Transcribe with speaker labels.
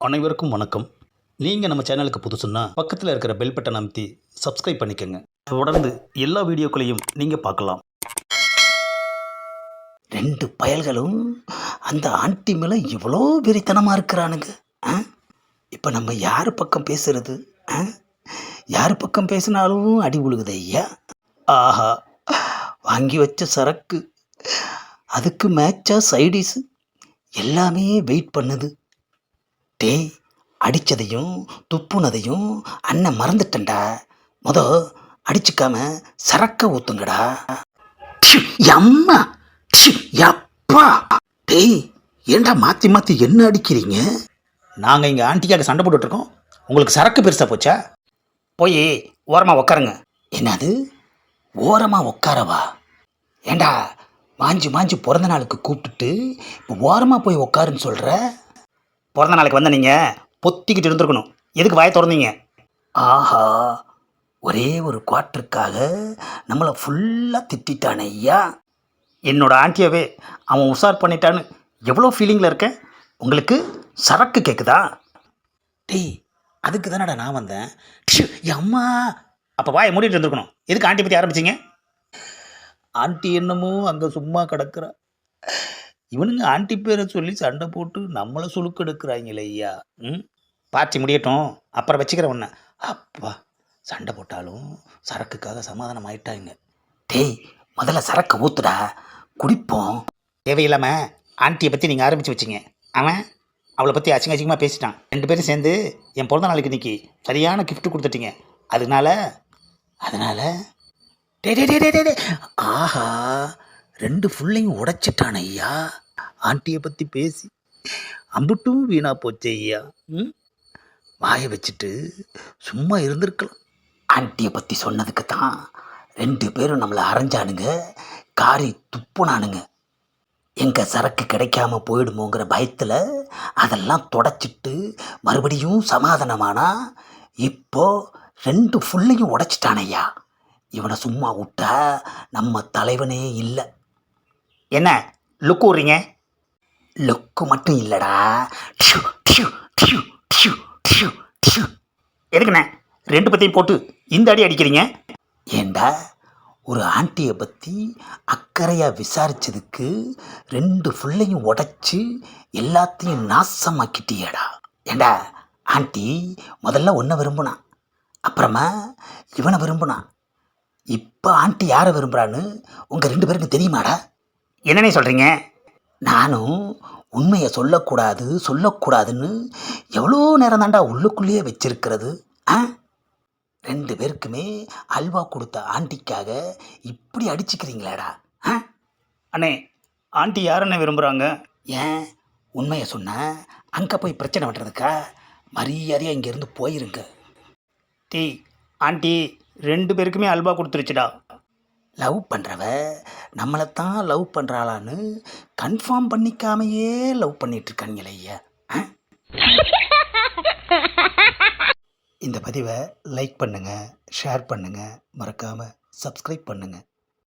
Speaker 1: அனைவருக்கும் வணக்கம். நீங்கள் நம்ம சேனலுக்கு புதுசுன்னா பக்கத்தில் இருக்கிற பெல் பட்டன் அமைத்தி சப்ஸ்கிரைப் பண்ணிக்கோங்க. தொடர்ந்து எல்லா வீடியோக்களையும் நீங்கள் பார்க்கலாம்.
Speaker 2: ரெண்டு பயல்களும் அந்த ஆண்டி மேலே இவ்வளோ வெறித்தனமாக இருக்கிறானுங்க ஆ? இப்போ நம்ம யார் பக்கம் பேசுறது ஆ? யார் பக்கம் பேசினாலும் அடி உழுகுது ஐயா. ஆஹா வாங்கி வச்ச சரக்கு. அதுக்கு மேட்சாக சைடிஸு எல்லாமே வெயிட் பண்ணுது. டேய் அடித்ததையும் துப்புனதையும் அண்ணன் மறந்துட்டேன்டா. முத அடிச்சுக்காம சரக்க ஊத்துங்கடா. அம்மா எப்பா. டேய் ஏன்டா மாற்றி மாற்றி என்ன அடிக்கிறீங்க?
Speaker 1: நாங்கள் இங்கே ஆண்டிக்காக சண்டை போட்டுட்ருக்கோம். உங்களுக்கு சரக்கு பெருசாக போச்சா?
Speaker 2: போய் ஓரமாக உக்காருங்க. என்னது? ஓரமாக உட்காரவா ஏண்டா மாஞ்சு மாஞ்சு பிறந்த நாளுக்கு கூப்பிட்டுட்டு இப்போ ஓரமாக போய் உட்காருன்னு சொல்கிற
Speaker 1: பிறந்த நாளைக்கு வந்த நீங்கள் பொத்திக்கிட்டு இருந்திருக்கணும். எதுக்கு வாயை திறந்தீங்க?
Speaker 2: ஆஹா ஒரே ஒரு குவார்ட்டருக்காக நம்மளை ஃபுல்லாக திட்டானே ஐயா.
Speaker 1: என்னோட ஆண்டியவே அவன் உஷார் பண்ணிட்டான்னு எவ்வளோ ஃபீலிங்கில் இருக்கேன் உங்களுக்கு சரக்கு கேட்குதா
Speaker 2: டேய் அதுக்கு தானடா நான் வந்தேன். அம்மா
Speaker 1: அப்போ வாயை மூடிட்டு இருந்திருக்கணும். எதுக்கு ஆண்டி பற்றி ஆரம்பிச்சிங்க?
Speaker 2: ஆண்டி என்னமோ அங்கே சும்மா கிடக்குறா. இவனுங்க ஆண்டி பேரை சொல்லி சண்டை போட்டு நம்மளை சுழுக்கெடுக்கிறாங்களே ஐயா.
Speaker 1: ம்? பார்ட்டி முடியட்டும். அப்புறம் வச்சுக்கிறேன் ஒன்று
Speaker 2: அப்பா சண்டை போட்டாலும் சரக்குக்காக சமாதானம் ஆயிட்டாங்க. டேய் முதல்ல சரக்கு ஊத்துடா. குடிப்போம்.
Speaker 1: தேவையில்லாமல் ஆண்டியை பற்றி நீங்கள் ஆரம்பித்து வச்சிங்க. அவன் அவளை பற்றி அசிங்க அசிங்கமாக பேசிட்டான். ரெண்டு பேரும் சேர்ந்து என் பிறந்த நாளைக்கு இன்னைக்கு சரியான கிஃப்ட் கொடுத்துட்டீங்க. அதனால
Speaker 2: அதனால டே டே டே டே டே, டே ஆஹா ரெண்டு ஃபுல்லையும் உடைச்சிட்டான ஐயா. ஆண்டியை பற்றி பேசி அம்புட்டும் வீணா போச்சு ஐயா. ம்? வாயை வச்சுட்டு சும்மா இருந்திருக்கலாம். ஆண்டியை பற்றி சொன்னதுக்கு தான் ரெண்டு பேரும் நம்மளை அரைஞ்சானுங்க காரி துப்புனானுங்க. எங்கள் சரக்கு கிடைக்காம போயிடுமோங்கிற பயத்தில் அதெல்லாம் தொடச்சிட்டு மறுபடியும் சமாதானமானா இப்போ ரெண்டு ஃபுல்லையும் உடைச்சிட்டானையா இவனை சும்மா விட்டா நம்ம தலைவனே இல்லை.
Speaker 1: என்ன? லுக்கு விட்றீங்க?
Speaker 2: லுக்கு மட்டும் இல்லைடா. டியூ, டியூ, டியூ, டியூ, டியூ, டியூ.
Speaker 1: எதுக்குண்ணே? ரெண்டு பத்தையும் போட்டு இந்த அடி அடிக்கிறீங்க?
Speaker 2: ஏண்டா ஒரு ஆண்டியை பற்றி அக்கறையாக விசாரித்ததுக்கு ரெண்டு ஃபுல்லையும் உடைச்சி எல்லாத்தையும் நாசமாக்கிட்டியேடா. ஏண்டா ஆண்டி முதல்ல ஒன்றை விரும்புனான் அப்புறமா இவனை விரும்புனான் இப்போ ஆண்டி யாரை விரும்புகிறான்னு உங்கள் ரெண்டு பேருக்கு தெரியுமாடா?
Speaker 1: என்னண்ணே சொல்கிறீங்க
Speaker 2: நானும் உண்மையை சொல்லக்கூடாது சொல்லக்கூடாதுன்னு எவ்வளோ நேரம் தாண்டா உள்ளுக்குள்ளேயே வச்சிருக்கிறது ஆ? ரெண்டு பேருக்குமே அல்வா கொடுத்த ஆண்டிக்காக இப்படி அடிச்சுக்கிறீங்களேடா ஆ?
Speaker 1: அண்ணே ஆண்டி யாருண்ணே விரும்புகிறாங்க
Speaker 2: ஏன்? உண்மையை சொன்ன அங்கே போய் பிரச்சனை பண்ணுறதுக்கா மரியாதையாக இங்கேருந்து போயிருங்க.
Speaker 1: டேய் ஆண்டி ரெண்டு பேருக்குமே அல்வா கொடுத்துருச்சுடா.
Speaker 2: லவ் பண்ணுறவ நம்மளைத்தான் லவ் பண்ணுறாளான்னு கன்ஃபார்ம் பண்ணிக்காமையே லவ் பண்ணிட்டு ஐயா. இந்த பதிவை லைக் பண்ணுங்கள் ஷேர் பண்ணுங்கள் மறக்காமல் சப்ஸ்கிரைப் பண்ணுங்கள்